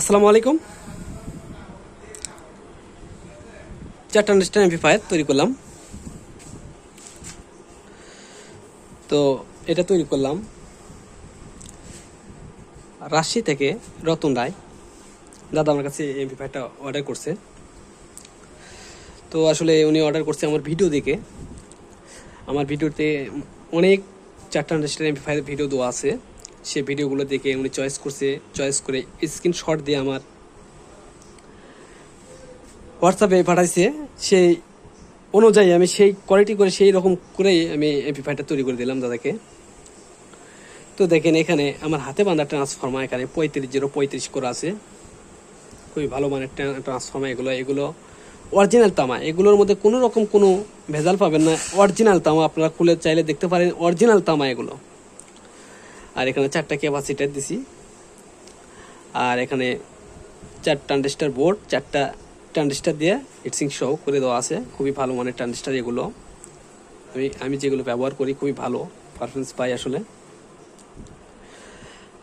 আসসালামু আলাইকুম। চারটা আন্ডারস্ট্যান্ড এমপ্লিফায়ার তৈরি করলাম। তো এটা তৈরি করলাম। রাশি থেকে রতন রায়। দাদা আমার কাছে এমপ্লিফায়ারটা অর্ডার করছে। তো আসলে উনি অর্ডার করছে আমার ভিডিও দেখে। আমার ভিডিওতে অনেক চারটা আন্ডারস্ট্যান্ড এমপ্লিফায়ার ভিডিও দেওয়া আছে। সে ভিডিওগুলো দেখে উনি চয়েস করছে চয়েস করে স্ক্রিনশট দিয়ে আমার হোয়াটসঅ্যাপে পাঠাইছে। সেই অনুযায়ী আমি সেই কোয়ালিটি করে সেই রকম করেই আমি এমপ্লিফায়ারটা তৈরি করে দিলাম দাদাকে। তো দেখেন এখানে আমার হাতে বাঁধা ট্রান্সফর্মার এখানে পঁয়ত্রিশ জিরো পঁয়ত্রিশ করে আছে। খুবই ভালো মানের ট্রান্সফর্মার এগুলো এগুলো অরিজিনাল তামা। এগুলোর মধ্যে কোনো রকম কোনো ভেজাল পাবেন না। অরিজিনাল তামা আপনারা খুলে চাইলে দেখতে পারেন। অরিজিনাল তামা এগুলো। আর এখানে চারটা ক্যাপাসিটার দিছি। আর এখানে চার ট্রানজিস্টার বোর্ড চারটা ট্রানজিস্টার দিয়ে হিটসিং সহ করে দেওয়া আছে। খুবই ভালো মানের ট্রানজিস্টার এগুলো। আমি আমি যেগুলো ব্যবহার করি, খুবই ভালো পারফরমেন্স পাই আসলে।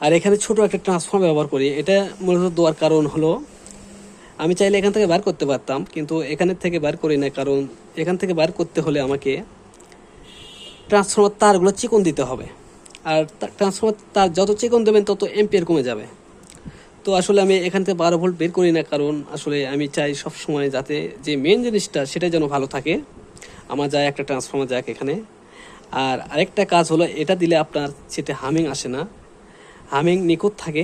আর এখানে ছোট একটা ট্রান্সফর্ম ব্যবহার করি। এটা মূলত দেওয়ার কারণ হলো, আমি চাইলে এখান থেকে বার করতে পারতাম, কিন্তু এখানের থেকে বার করি না, কারণ এখান থেকে বার করতে হলে আমাকে ট্রান্সফর্মার তারগুলো চিকন দিতে হবে। আর ট্রান্সফর্মার তার যত চিকন দেবেন তত এম্পিয়ার কমে যাবে। তো আসলে আমি এখান থেকে বারো ভোল্ট বের করি না, কারণ আসলে আমি চাই সব সময় যাতে যে মেন জিনিসটা সেটা যেন ভালো থাকে। আমার যায় একটা ট্রান্সফর্মার যাক এখানে। আর আরেকটা কাজ হলো, এটা দিলে আপনার সেটা হামিং আসে না। হামিং নিখুঁত থাকে,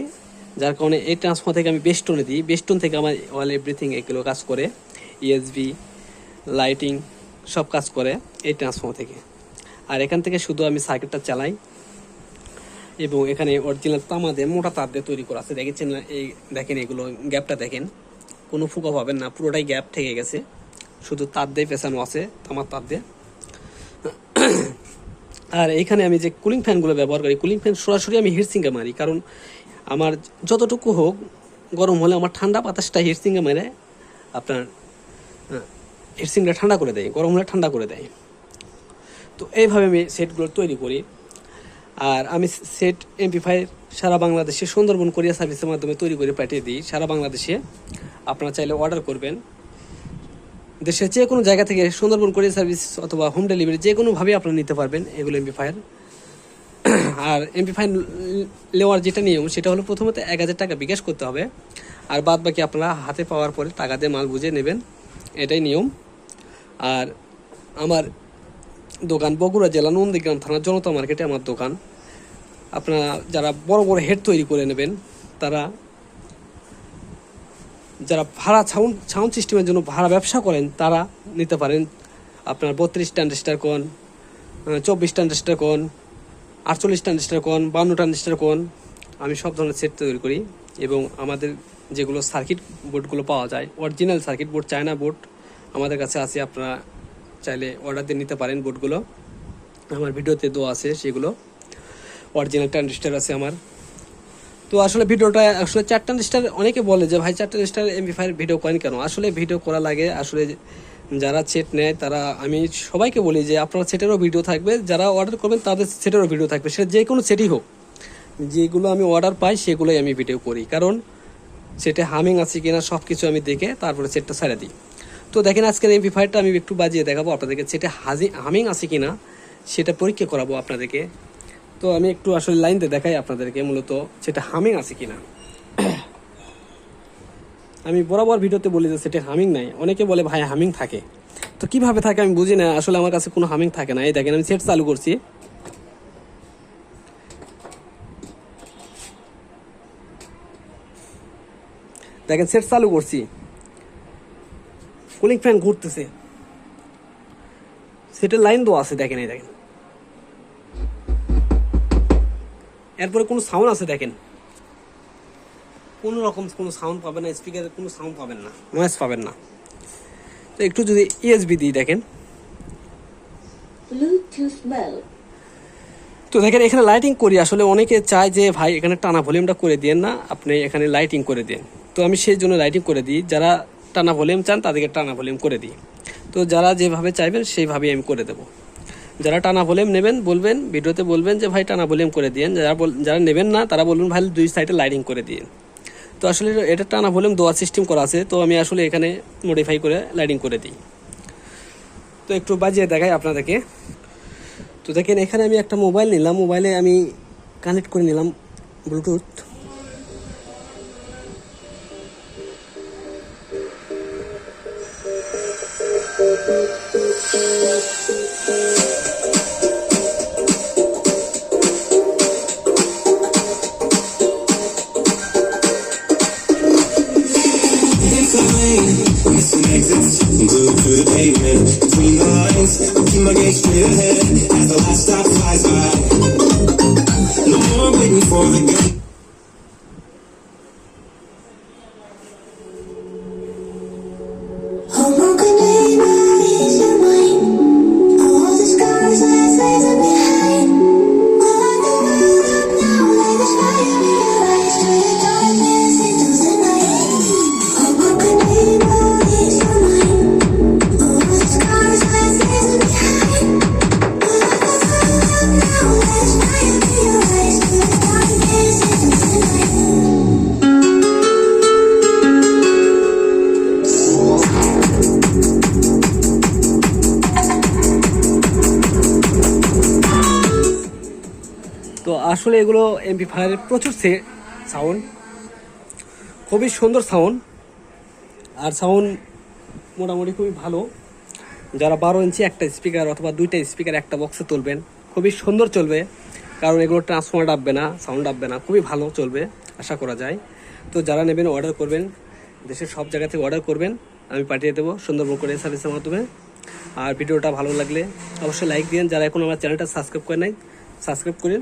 যার কারণে এই ট্রান্সফর্মার থেকে আমি বেস্টনে দিই। বেস্টন থেকে আমার অল এভরিথিং এগুলো কাজ করে। E ইএসবি লাইটিং সব কাজ করে এই ট্রান্সফর্মার থেকে। আর এখান থেকে শুধু আমি সার্কিটটা চালাই। এবং এখানে অরিজিনাল তামা দিয়ে মোটা তার দিয়ে তৈরি করা আছে। দেখেছেন? এই দেখেন এগুলো, গ্যাপটা দেখেন। কোনো ফুকা পাবেন না, পুরোটাই গ্যাপ থেকে গেছে। শুধু তার দিয়ে পেছানো আছে, তামার তার দিয়ে। আর এখানে আমি যে কুলিং ফ্যানগুলো ব্যবহার করি কুলিং ফ্যান সরাসরি আমি হিটসিংয়ে মারি। কারণ আমার যতটুকু হোক, গরম হলে আমার ঠান্ডা বাতাসটা হিটসিংয়ে মেরে, আপনার হিটসিংটা ঠান্ডা করে দেয়, গরম হলে ঠান্ডা করে দেয়। তো এইভাবে আমি সেটগুলো তৈরি করি। আর আমি সেট এমপি ফাইভ সারা বাংলাদেশে সুন্দরবন কোরিয়া সার্ভিসের মাধ্যমে তৈরি করে পাঠিয়ে দিই। সারা বাংলাদেশে আপনারা চাইলে অর্ডার করবেন। দেশের যে কোনো জায়গা থেকে সুন্দরবন কোরিয়া সার্ভিস অথবা হোম ডেলিভারি যে কোনোভাবে আপনারা নিতে পারবেন এগুলো এমপিফায়ার আর এমপি ফাইন নেওয়ার যেটা নিয়ম, সেটা হলো প্রথমত এক হাজার টাকা বিকাশ করতে হবে। আর বাদ বাকি আপনারা হাতে পাওয়ার পরে টাকা দিয়ে মাল বুঝে নেবেন। এটাই নিয়ম। আর আমার দোকান বগুড়া জেলা নন্দীগ্রাম থানা জনতা মার্কেটে আমার দোকান। আপনারা যারা বড় বড় হেড তৈরি করে নেবেন, তারা যারা ভাড়া সাউন্ড সাউন্ড সিস্টেমের জন্য ভাড়া ব্যবসা করেন, তারা নিতে পারেন আপনার বত্রিশ ট্রানজিস্টার কোন চব্বিশ ট্রানজিস্টার কোন আটচল্লিশ ট্রানজিস্টার কোন বান্ন ট্রানজিস্টার কোন আমি সব ধরনের সেট তৈরি করি এবং আমাদের যেগুলো সার্কিট বোর্ডগুলো পাওয়া যায় original circuit board China board আমাদের কাছে আছে, আপনারা চাইলে অর্ডার দিয়ে নিতে পারেন বোর্ডগুলো আমার ভিডিওতে দেওয়া আছে সেগুলো। অরিজিনাল ট্রানজিস্টার আছে আমার। তো আসলে ভিডিওটা, আসলে চার ট্রানজিস্টার অনেকে বলে যে, ভাই চার ট্রানজিস্টার এমবি ফাইভ ভিডিও করেন কেন? আসলে ভিডিও করা লাগে, আসলে যারা সেট নেয়, তারা, আমি সবাইকে বলি যে, আপনার সেটেরও ভিডিও থাকবে। যারা অর্ডার করবেন, তাদের সেটেরও ভিডিও থাকবে। সেটা যে কোনো সেটই হোক, যেগুলো আমি অর্ডার পাই, সেগুলোই আমি ভিডিও করি। কারণ সেটা হামিং আছে কিনা সব কিছু আমি দেখে তারপরে সেটটা ছেড়ে দিই। তো দেখেন, আজকের এমপি ফাইভটা আমি একটু বাজিয়ে দেখাবো আপনাদেরকে। সেটা হাজি হামিং আছে কিনা, সেটা পরীক্ষা করাবো আপনাদেরকে। তো আমি একটু আসলে লাইনতে দেখাই আপনাদেরকে মূলত সেটা হামিং আছে কিনা। আমি বরাবর ভিডিওতে বলি যে সেটা হামিং নাই। অনেকে বলে, ভাই হামিং থাকে। তো কীভাবে থাকে আমি বুঝি না। আসলে আমার কাছে কোনো হামিং থাকে না। এই দেখেন, আমি সেট চালু করছি। দেখেন সেট চালু করছি। কুলিং ফ্যান ঘুরতেছে। সেটের লাইন দেওয়া আছে, দেখেন, এই দেখেন। এরপরে কোনো সাউন্ড আছে দেখেন। কোনো রকম কোনো সাউন্ড পাবেন না স্পিকারের কোনো সাউন্ড পাবেন না নয়েস পাবেন না। তো একটু যদি ইএসবি দিই দেখেন। তো দেখেন এখানে লাইটিং করি। আসলে অনেকে চায় যে ভাই এখানে টানা ভলিউমটা করে দিন না আপনি এখানে লাইটিং করে দিন। তো আমি সেই জন্য লাইটিং করে দিই। যারা টানা ভলিউম চান তাদেরকে টানা ভলিউম করে দিই। তো যারা যেভাবে চাইবেন সেইভাবেই আমি করে দেবো। যারা টানা ভলিউম নেবেন, বলবেন, ভিডিওতে বলবেন যে, ভাই, টানা ভলিউম করে দিন যারা যারা নেবেন না, তারা বলবেন, ভাই, দুই সাইডে লাইটিং করে দিন তো আসলে এটা টানা ভলিউম দেওয়ার সিস্টেম করা আছে, তো আমি আসলে এখানে মডিফাই করে লাইটিং করে দিই। তো একটু বাজিয়ে দেখাই আপনাদেরকে। তো দেখেন, এখানে আমি একটা মোবাইল নিলাম। মোবাইলে আমি কানেক্ট করে নিলাম Bluetooth Missing exits, glued to the pavement. Between the lines, I keep my gaze straight ahead as the last stop flies by. No more waiting for the gun. আসলে এগুলো এমপি ফায়ারের প্রচুর sound খুবই সুন্দর sound আর sound মোটামুটি খুবই ভালো। যারা বারো ইঞ্চি একটা স্পিকার অথবা দুইটা স্পিকার একটা বক্সে তুলবেন, খুবই সুন্দর চলবে। কারণ এগুলো ট্রান্সফর্মার ডাববে না সাউন্ড ডাববে না, খুবই ভালো চলবে, আশা করা যায়। তো যারা নেবেন অর্ডার করবেন, দেশের সব জায়গা থেকে অর্ডার করবেন, আমি পাঠিয়ে দেবো সুন্দরবন করে সার্ভিসের মাধ্যমে। আর ভিডিওটা ভালো লাগলে অবশ্যই লাইক দিন যারা এখন আমার চ্যানেলটা সাবস্ক্রাইব করে নাই সাবস্ক্রাইব করেন